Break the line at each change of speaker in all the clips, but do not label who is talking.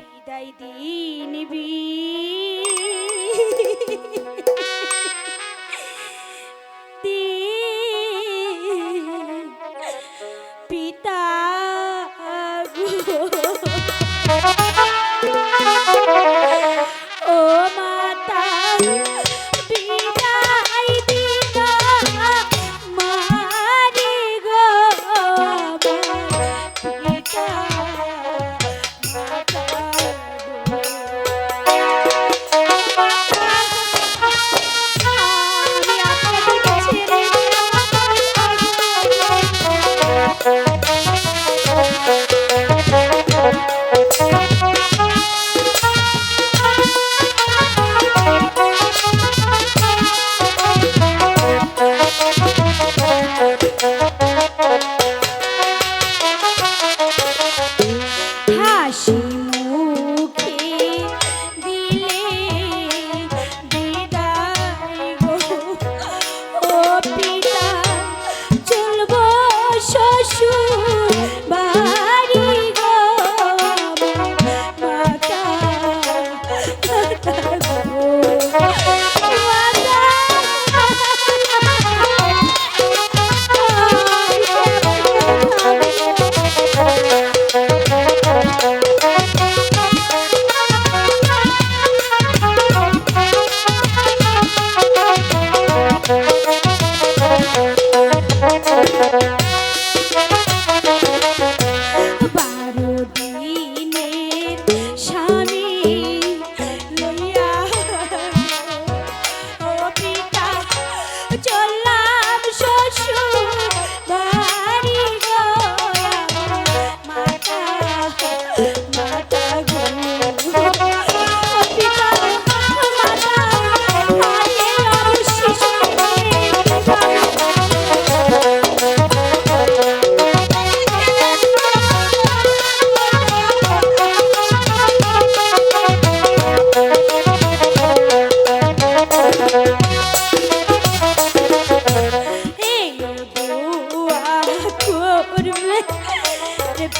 বিদায় দিন বি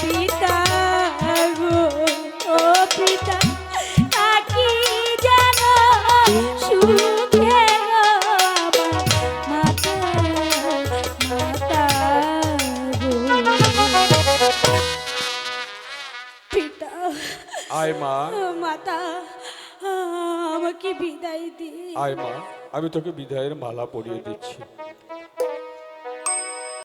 পিতা গো পিতা কি যেন সুখে মাতা মাতা
মা।
মাতা বিদায়
মা আমি তোকে বিদায়ের মালা পরিয়ে দিচ্ছি।